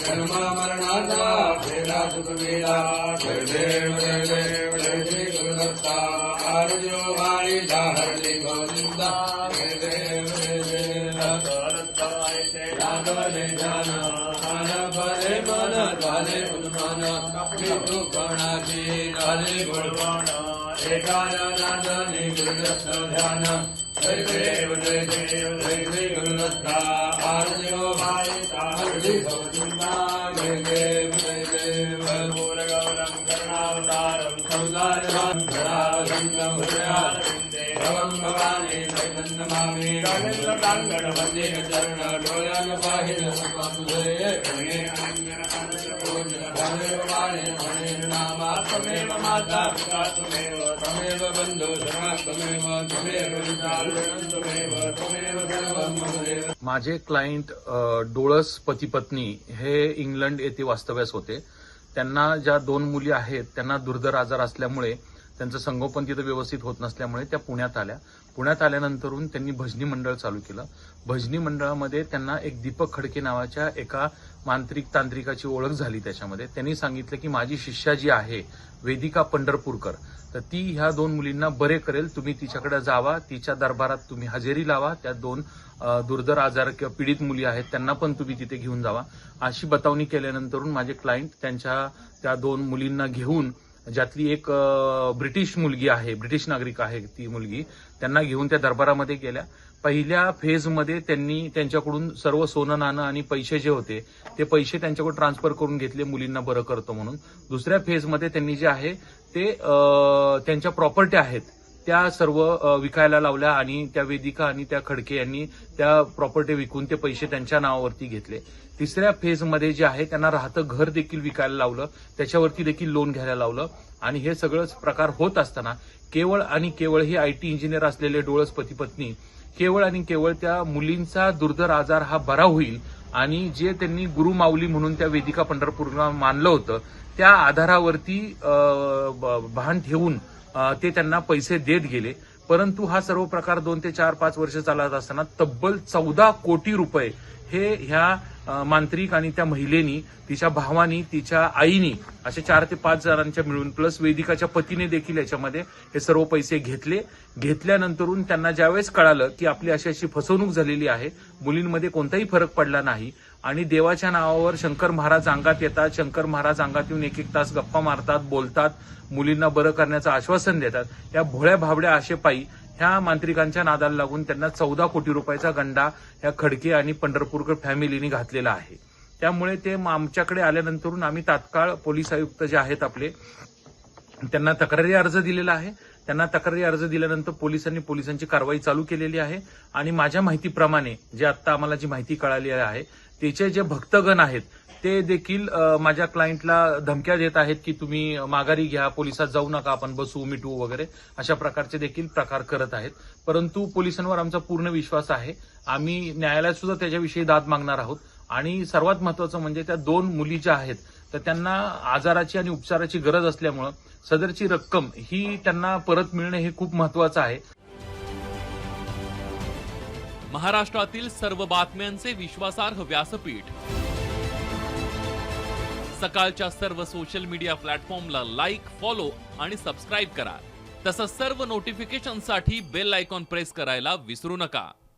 जन्म मरणाचा भेदा सुखवेदा जय देव जय देव जय श्री गुरुदत्ता। आरोग्य वाणी हरली गोविंदा। जय देव जय देव राघवले ध्यान मन भले मन झाले उन्मान। मृत्यू कणाची झाले गुणवाण एकानंदाने गुरुदत्त ध्यान। जय देव जय देव जय श्री गुरुदत्ता त्वमेव माता पिता त्वमेव त्वमेव बन्धु त्वमेव त्वमेव त्वमेव त्वमेव सर्वं माझे क्लायंट डोळस पती पत्नी हे इंग्लंड येथे वास्तव्यास होते. त्यांना ज्या दोन मुली आहेत त्यांना दुर्धर आजार असल्यामुळे त्यांचं संगोपन तिथं व्यवस्थित होत नसल्यामुळे त्या पुण्यात आल्या. पुण्यात आल्यानंतरून त्यांनी भजनी मंडळ चालू केलं. भजनी मंडळामध्ये त्यांना एक दीपक खडके नावाच्या एका मांत्रिक तांत्रिकाची ओळख झाली त्याच्यामध्ये. त्यांनी सांगितलं की माझी शिष्या जी आहे वेदिका पंढरपूरकर तर ती ह्या दोन मुलींना बरे करेल. तुम्ही तिच्याकडे जावा तिच्या दरबारात तुम्ही हजेरी लावा. त्या दोन दुर्धर आजार किंवा पीडित मुली आहेत त्यांना पण तुम्ही तिथे घेऊन जावा. अशी बतावणी केल्यानंतरून माझे क्लायंट त्यांच्या त्या दोन मुलींना घेऊन ज्यातली एक ब्रिटिश मुलगी आहे ब्रिटिश नागरिक आहे ती मुलगी त्यांना घेऊन त्या दरबारामध्ये गेल्या. पहिल्या फेजमध्ये त्यांनी त्यांच्याकडून सर्व सोनं नाणं आणि पैसे जे होते ते पैसे त्यांच्याकडून ट्रान्सफर करून घेतले मुलींना बरं करतो म्हणून. दुसऱ्या फेजमध्ये त्यांनी जे आहे ते त्यांच्या प्रॉपर्टी आहेत त्या सर्व विकायला लावल्या आणि त्या वेदिका आणि त्या खडके यांनी त्या प्रॉपर्टी विकून ते पैसे त्यांच्या नावावरती घेतले. तिसऱ्या फेजमध्ये जे आहे त्यांना राहतं घर देखील विकायला लावलं. त्याच्यावरती देखील लोन घ्यायला लावलं. आणि हे सगळंच प्रकार होत असताना केवळ आणि केवळ हे आय टी इंजिनियर असलेले डोळस पती पत्नी केवळ आणि केवळ त्या मुलींचा दुर्धर आजार हा बरा होईल आणि जे त्यांनी गुरु माऊली म्हणून त्या वेदिका पंढरपूरला मानलं होतं त्या आधारावरती ब- भान ठेवून ते त्यांना पैसे देत गेले. परंतु हा सर्व प्रकार दोन ते चार पाच वर्ष चालत असताना तब्बल चौदा कोटी रुपये हे ह्या मांत्रिक आणि त्या महिलेनी तिच्या भावानी तिच्या आईनी असे चार ते पाच जणांच्या मिळून प्लस वेदिकाच्या पतीने देखील याच्यामध्ये हे सर्व पैसे घेतले. घेतल्यानंतरून त्यांना ज्यावेळेस कळालं की आपली अशी अशी फसवणूक झालेली आहे मुलींमध्ये कोणताही फरक पडला नाही आणि देवाच्या नावावर शंकर महाराज अंगात येतात. शंकर महाराज अंगात येऊन एक एक तास गप्पा मारतात बोलतात मुलींना बरं करण्याचं आश्वासन देतात. या भोळ्या भाबड्या आशेपायी ह्या मांत्रिकांच्या नादाला लागून त्यांना चौदा कोटी रुपयाचा गंडा ह्या खडके आणि पंढरपूरकर फॅमिलीने घातलेला आहे. त्यामुळे ते आमच्याकडे आल्यानंतरून आम्ही तात्काळ पोलीस आयुक्त जे आहेत आपले त्यांना तक्रारी अर्ज दिलेला आहे. त्यांना तक्रारी अर्ज दिल्यानंतर पोलिसांनी पोलिसांची कारवाई चालू केलेली आहे. आणि माझ्या माहितीप्रमाणे जे आता आम्हाला जी माहिती कळाली आहे त्याचे जे भक्तगण आहेत ते देखील माझ्या क्लायंटला धमक्या देत आहेत की तुम्ही माघारी घ्या पोलिसात जाऊ नका आपण बसू मिटवू वगैरे अशा प्रकारचे देखील प्रकार करत आहेत. परंतु पोलिसांवर आमचा पूर्ण विश्वास आहे. आम्ही न्यायालयात सुद्धा त्याच्याविषयी दाद मागणार आहोत. आणि सर्वात महत्वाचं म्हणजे त्या दोन मुली ज्या आहेत तर त्यांना आजाराची आणि उपचाराची गरज असल्यामुळं सदरची रक्कम ही त्यांना परत मिळणे हे खूप महत्वाचं आहे. महाराष्ट्रातील सर्व बातम्यांचे विश्वासार्ह व्यासपीठ. सकाळच्या सर्व सोशल मीडिया प्लॅटफॉर्मला लाईक फॉलो आणि सबस्क्राईब करा. तसंच सर्व नोटिफिकेशनसाठी बेल आयकॉन प्रेस करायला विसरू नका.